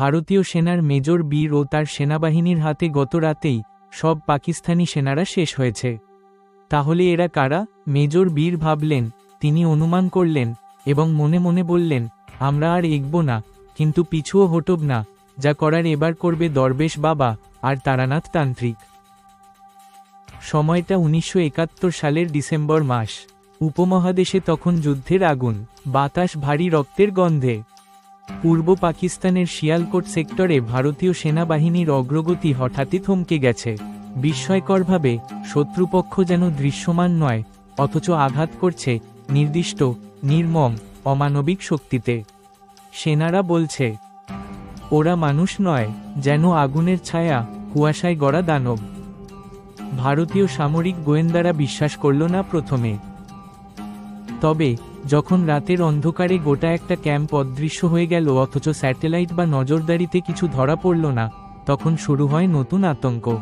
ভারতীয় সেনার মেজর বীর ও তার সেনাবাহিনীর হাতে গত রাতেই সব পাকিস্তানি সেনারা শেষ হয়েছে। তাহলে এরা কারা? মেজর বীর ভাবলেন, তিনি অনুমান করলেন এবং মনে মনে বললেন, আমরা আর এগব না, কিন্তু পিছুও হটব না, যা করার এবার করবে দরবেশ বাবা আর তারানাথ তান্ত্রিক। সময়টা উনিশশো একাত্তর সালের ডিসেম্বর মাস। উপমহাদেশে তখন যুদ্ধের আগুন, বাতাস, ভারী রক্তের গন্ধে। পূর্ব পাকিস্তানের শিয়ালকোট সেক্টরে ভারতীয় সেনাবাহিনীর অগ্রগতি হঠাৎই থমকে গেছে। বিস্ময়করভাবে, শত্রুপক্ষ যেন দৃশ্যমান নয়, অথচ আঘাত করছে নির্দিষ্ট, নির্মম, অমানবিক শক্তিতে। সেনারা বলছে, ওরা মানুষ নয়, যেন আগুনের ছায়া, কুয়াশায় গড়া দানব। ভারতীয় সামরিক গোয়েন্দারা বিশ্বাস করল না প্রথমে। তবে যখন রাতের অন্ধকারে গোটা একটা ক্যাম্প অদৃশ্য হয়ে গেল অথচ স্যাটেলাইট বা নজরদারিতে কিছু ধরা পড়ল না, তখন শুরু হয় নতুন আতঙ্ক।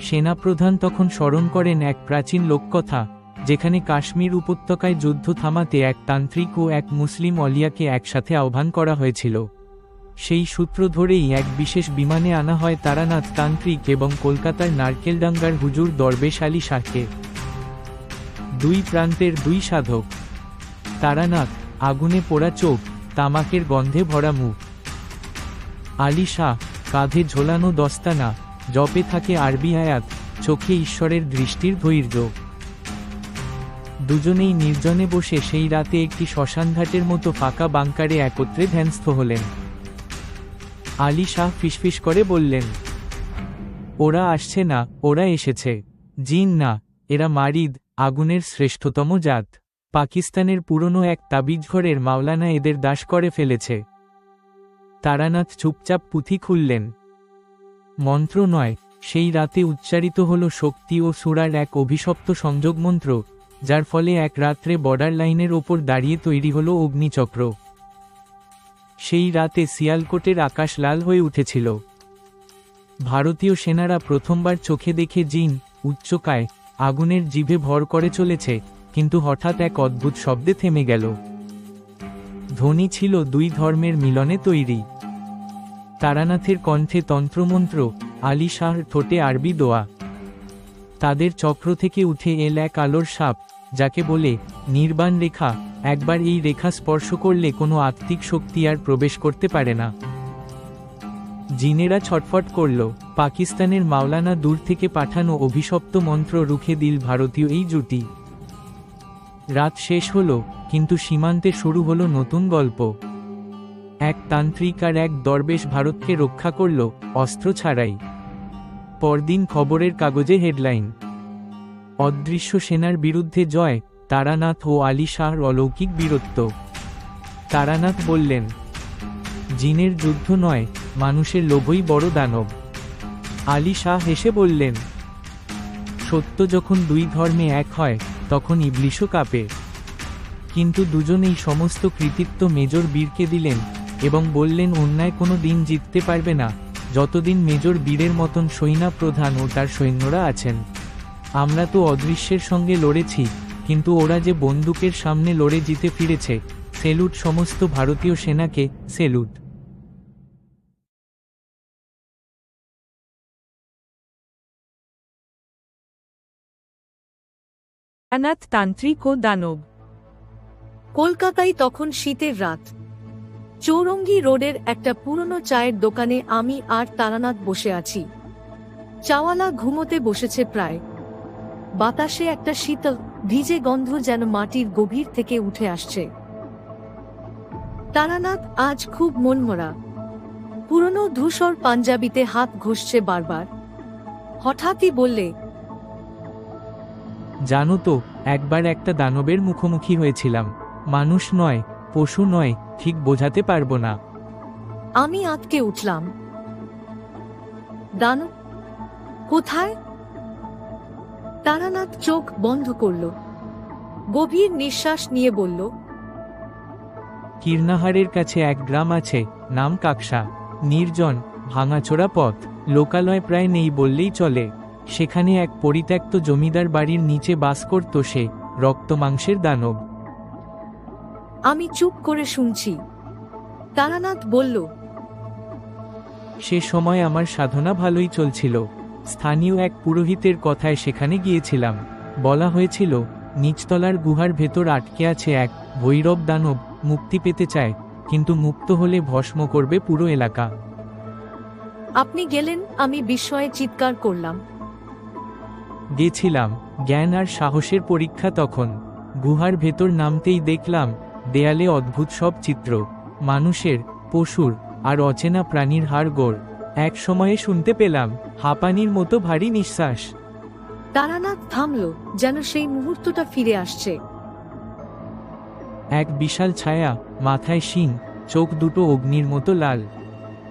সেনাপ্রধান তখন স্মরণ করেন এক প্রাচীন লোককথা, যেখানে কাশ্মীর উপত্যকায় যুদ্ধ থামাতে এক তান্ত্রিক ও এক মুসলিম অলিয়াকে একসাথে আহ্বান করা হয়েছিল। সেই সূত্র ধরেই এক বিশেষ বিমানে আনা হয় তারানাথ তান্ত্রিক এবং কলকাতার নারকেলডাঙ্গার হুজুর দরবেশ আলী শাহকে। দুই প্রান্তের দুই সাধক। তারানাথ, আগুনে পোড়া চোখ, তামাকের গন্ধে ভরা মুখ। আলী শাহ, কাঁধে ঝোলানো দস্তানা, জপে থাকে আরবি আয়াত, চোখে ঈশ্বরের দৃষ্টির ধৈর্য। দুজনেই নির্জনে বসে সেই রাতে একটি শ্মশানঘাটের মতো ফাঁকা বাংকারে একত্রে ধ্যানস্থ হলেন। আলী শাহ ফিসফিস করে বললেন, ওরা আসছে না, ওরা এসেছে। জিন না, এরা মারিদ আগুনের শ্রেষ্ঠতম জাত। পাকিস্তানের পুরনো এক তাবিজ ঘরের মাওলানা এদের দাস করে ফেলেছে। তারানাথ চুপচাপ পুঁথি খুললেন। মন্ত্র নয়, সেই রাতে উচ্চারিত হল শক্তি ও সুরার এক অভিশপ্ত সংযোগ মন্ত্র যার ফলে এক রাত্রে বর্ডার লাইনের ওপর দাঁড়িয়ে তৈরি হল অগ্নিচক্র। সেই রাতে সিয়ালকোটের আকাশ লাল হয়ে উঠেছিল। ভারতীয় সেনারা প্রথমবার চোখে দেখে জিন উচ্চকায় আগুনের জিভে ভর করে চলেছে, কিন্তু হঠাৎ এক অদ্ভুত শব্দে থেমে গেল। ধ্বনি ছিল দুই ধর্মের মিলনে তৈরি। তারানাথের কণ্ঠে তন্ত্রমন্ত্র আলী শাহর ঠোঁটে আরবি দোয়া। তাদের চক্র থেকে উঠে এল এক আলোর সাপ, যাকে বলে নির্বাণ রেখা। একবার এই রেখা স্পর্শ করলে কোনো আত্মিক শক্তি আর প্রবেশ করতে পারে না। জিনেরা ছটফট করল, পাকিস্তানের মাওলানা দূর থেকে পাঠানো অভিশপ্ত মন্ত্র রুখে দিল ভারতীয় এই জুটি। রাত শেষ হলো, কিন্তু সীমান্তে শুরু হলো নতুন গল্প। এক তান্ত্রিক আর এক দরবেশ ভারতকে রক্ষা করল, অস্ত্র ছাড়াই। পরদিন খবরের কাগজে হেডলাইন। অদৃশ্য সেনার বিরুদ্ধে জয়, তারানাথ ও আলী শাহর অলৌকিক বীরত্ব। তারানাথ বললেন, জিনের যুদ্ধ নয় মানুষের লোভই বড় দানব। আলী শাহ হেসে বললেন, সত্য যখন দুই ধর্মে এক হয়, তখন ইবলিশও কাঁপে। কিন্তু দুজনেই সমস্ত কৃতিত্ব মেজর বীরকে দিলেন এবং বললেন, অন্যায় কোনো দিন জিততে পারবে না। যতদিন মেজর বীরের মতন সৈনা প্রধান ও তার সৈন্যরা আছেন। আমরা তো অদৃশ্যের সঙ্গে লড়েছি, কিন্তু ওরা যে বন্দুকের সামনে লড়ে জিতে ফিরেছে, সেলুট সমস্ত ভারতীয় সেনাকে, সেলুট। অনাথ তান্ত্রিক ও দানব। কলকাতায় তখন শীতের রাত। চৌরঙ্গি রোডের একটা পুরনো চায়ের দোকানে আমি আর তারানাথ বসে আছি। চাওয়ালা ঘুমোতে বসেছে প্রায়। বাতাসে একটা শীতল, ভিজে গন্ধ যেন মাটির গভীর থেকে উঠে আসছে। তারানাথ আজ খুব মনমরা। পুরনো ধূসর পাঞ্জাবিতে হাত ঘষছে বারবার। হঠাৎই বললে জানো তো একবার একটা দানবের মুখোমুখি হয়েছিলাম। মানুষ নয় পশু নয় ঠিক বোঝাতে পারব না। আমি আটকে উঠলাম। দানব কোথায়? তারানাথ চোখ বন্ধ করল। গভীর নিঃশ্বাস নিয়ে বলল কীর্ণাহারের কাছে এক গ্রাম আছে নাম কাকসা। নির্জন ভাঙাচোরা পথ। লোকালয় প্রায় নেই বললেই চলে। সেখানে এক পরিত্যক্ত জমিদার বাড়ির নিচে বাস করত সে রক্ত মাংসের দানব। আমি চুপ করে শুনছি। তারানাথ বলল সে সময় আমার সাধনা ভালোই চলছিল। স্থানীয় এক পুরোহিতের কথায় সেখানে গিয়েছিলাম। বলা হয়েছিল নিচতলার গুহার ভেতর আটকে আছে এক ভৈরব দানব মুক্তি পেতে চায় কিন্তু মুক্ত হলে ভস্ম করবে পুরো এলাকা। আপনি গেলেন আমি বিস্ময়ে চিৎকার করলাম। গেছিলাম জ্ঞান আর সাহসের পরীক্ষা তখন। গুহার ভেতর নামতেই দেখলাম দেয়ালে অদ্ভুত সব চিত্র মানুষের পশুর আর অচেনা প্রাণীর হাড়গোড় এক সময়ে শুনতে পেলাম হাঁপানির মতো ভারী নিঃশ্বাস। তারানাথ থামল যেন সেই মুহূর্তটা ফিরে আসছে। এক বিশাল ছায়া মাথায় শিং চোখ দুটো অগ্নির মতো লাল।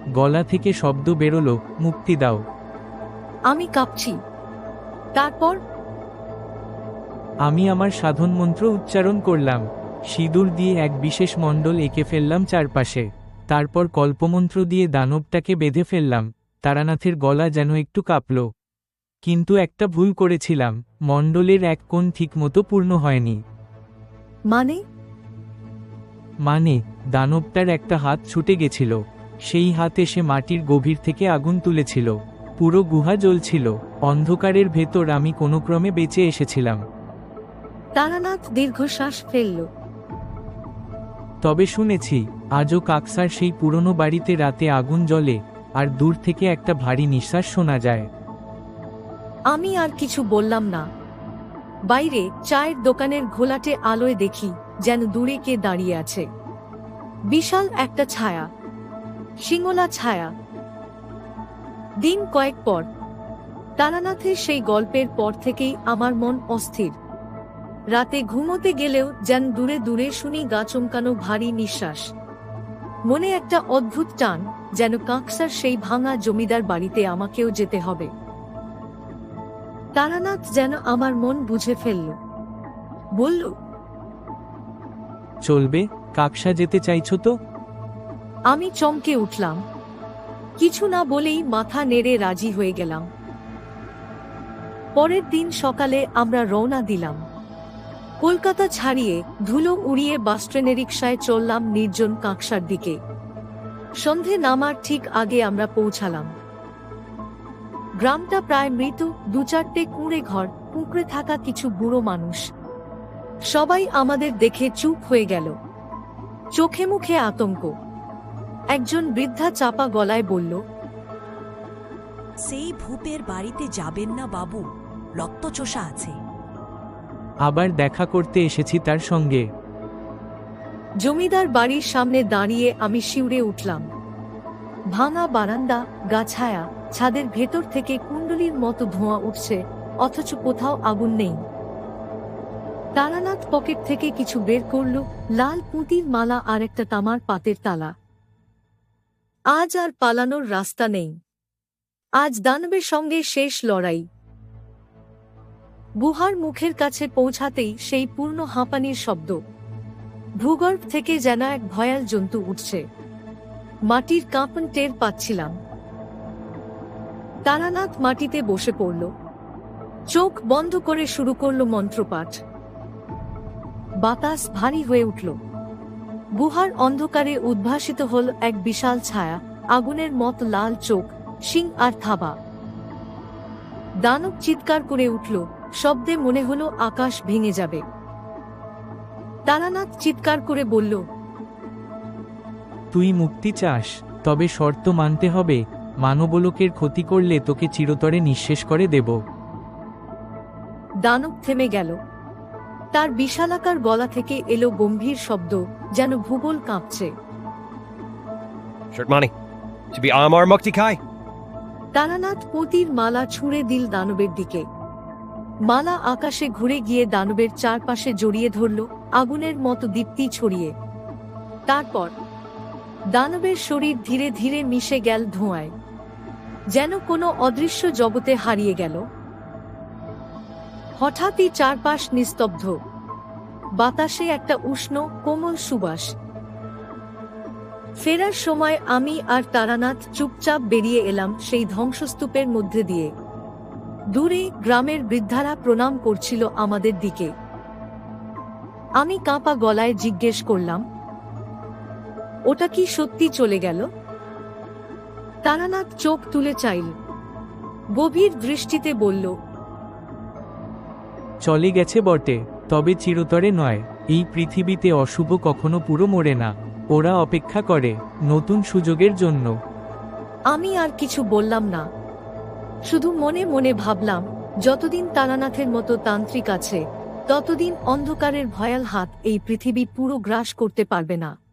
গলা থেকে শব্দ বেরোলো মুক্তি দাও। আমি কাঁপছি তারপর? আমি আমার সাধন মন্ত্র উচ্চারণ করলাম সিঁদুর দিয়ে এক বিশেষ মণ্ডল এঁকে ফেললাম চারপাশে তারপর কল্পমন্ত্র দিয়ে দানবটাকে বেঁধে ফেললাম তারানাথের গলা যেন একটু কাঁপল। কিন্তু একটা ভুল করেছিলাম মণ্ডলের এক কোণ ঠিকমতো পূর্ণ হয়নি। মানে? মানে দানবটার একটা হাত ছুটে গেছিল সেই হাত এসে মাটির গভীর থেকে আগুন তুলেছিল। পুরো গুহা জ্বলছিল। অন্ধকারের ভেতর আমি কোনো ক্রমে বেঁচে এসেছিলাম। তারানাথ দীর্ঘশ্বাস ফেলল। তবে শুনেছি আজও কাকসার সেই পুরনো বাড়িতে রাতে আগুন জ্বলে আর দূর থেকে একটা ভারী নিঃশ্বাস শোনা যায়। আমি আর কিছু বললাম না। বাইরে চায়ের দোকানের ঘোলাটে আলোয় দেখি যেন দূরে কে দাঁড়িয়ে আছে। বিশাল একটা ছায়া। সিঙ্গলা ছায়া। দিন কয়েক পর। তারানাথের সেই গল্পের পর থেকেই আমার মন অস্থির। রাতে ঘুমোতে গেলেও যেন দূরে দূরে শুনি গা চমকানো ভারী নিঃশ্বাস। মনে একটা অদ্ভুত টান যেন কাঁকসার সেই ভাঙা জমিদার বাড়িতে আমাকেও যেতে হবে। তারানাথ যেন আমার মন বুঝে ফেলল। বলল চলবে কাকসা যেতে চাইছো তো? আমি চমকে উঠলাম। কিছু না বলেই মাথা নেড়ে রাজি হয়ে গেলাম। পরের দিন সকালে আমরা রওনা দিলাম। কলকাতা ছাড়িয়ে ধুলো উড়িয়ে বাসট্রেনে রিক্সায় চললাম নির্জন কাঁকসার দিকে। সন্ধে নামার ঠিক আগে আমরা পৌঁছালাম। গ্রামটা প্রায় মৃত, দু চারটে কুঁড়ে ঘর, কুঁকড়ে থাকা কিছু বুড়ো মানুষ। সবাই আমাদের দেখে চুপ হয়ে গেল। চোখে মুখে আতঙ্ক। একজন বৃদ্ধা চাপা গলায় বলল সেই ভূপের বাড়িতে যাবেন না বাবু রক্তচোষা আছে। আবার দেখা করতে এসেছি তার সঙ্গে। জমিদার বাড়ির সামনে দাঁড়িয়ে আমি শিউরে উঠলাম। ভাঙা বারান্দা গাছায়া ছাদের ভেতর থেকে কুণ্ডলির মতো ধোঁয়া উঠছে অথচ কোথাও আগুন নেই। তারানাথ পকেট থেকে কিছু বের করল লাল পুঁতির মালা আর একটা তামার পাতের তালা। আজ আর পালানোর রাস্তা নেই। আজ দানবের সঙ্গে শেষ লড়াই। গুহার মুখের কাছে পৌঁছাতেই সেই পূর্ণ হাঁপানির শব্দ। ভূগর্ভ থেকে যেন এক ভয়াল জন্তু উঠছে। মাটির কাঁপন টের পাচ্ছিলাম। তারানাথ মাটিতে বসে পড়ল। চোখ বন্ধ করে শুরু করল মন্ত্রপাঠ। বাতাস ভারী হয়ে উঠল। গুহার অন্ধকারে উদ্ভাসিত হল এক বিশাল ছায়া আগুনের মত লাল চোখ শিং আর থাবা। দানব চিৎকার করে উঠল শব্দে মনে হলো আকাশ ভেঙে যাবে। তারানাথ চিৎকার করে বলল তুই মুক্তি চাস তবে শর্ত মানতে হবে মানবলোকের ক্ষতি করলে তোকে চিরতরে নিঃশেষ করে দেব। দানব থেমে গেল। তার বিশালাকার গলা থেকে এলো গম্ভীর শব্দ যেন ভূগোল কাঁপছে. তারানাথ পুঁতির মালা ছুঁড়ে দিল দানবের দিকে। মালা আকাশে ঘুরে গিয়ে দানবের চারপাশে জড়িয়ে ধরল আগুনের মতো দীপ্তি ছড়িয়ে। তারপর দানবের শরীর ধীরে ধীরে মিশে গেল ধোঁয়ায়। যেন কোনো অদৃশ্য জগতে হারিয়ে গেল। হঠাৎই চারপাশ নিস্তব্ধ। বাতাসে একটা উষ্ণ, কোমল সুবাস। ফেরার সময় আমি আর তারানাথ চুপচাপ বেরিয়ে এলাম সেই ধ্বংসস্তূপের মধ্যে দিয়ে। দূরে গ্রামের বৃদ্ধারা প্রণাম করছিল আমাদের দিকে। আমি কাঁপা গলায় জিজ্ঞেস করলাম, ওটা কি সত্যি চলে গেল? তারানাথ চোখ তুলে চাইল। গভীর দৃষ্টিতে বলল চলে গেছে বটে, তবে চিরতরে নয়। এই পৃথিবীতে অশুভ কখনো পুরো মরে না। ওরা অপেক্ষা করে, নতুন সুযোগের জন্য। আমি আর কিছু বললাম না। শুধু মনে মনে ভাবলাম, যতদিন তারানাথের মতো তান্ত্রিক আছে, ততদিন অন্ধকারের ভয়াল হাত এই পৃথিবী পুরো গ্রাস করতে পারবে না।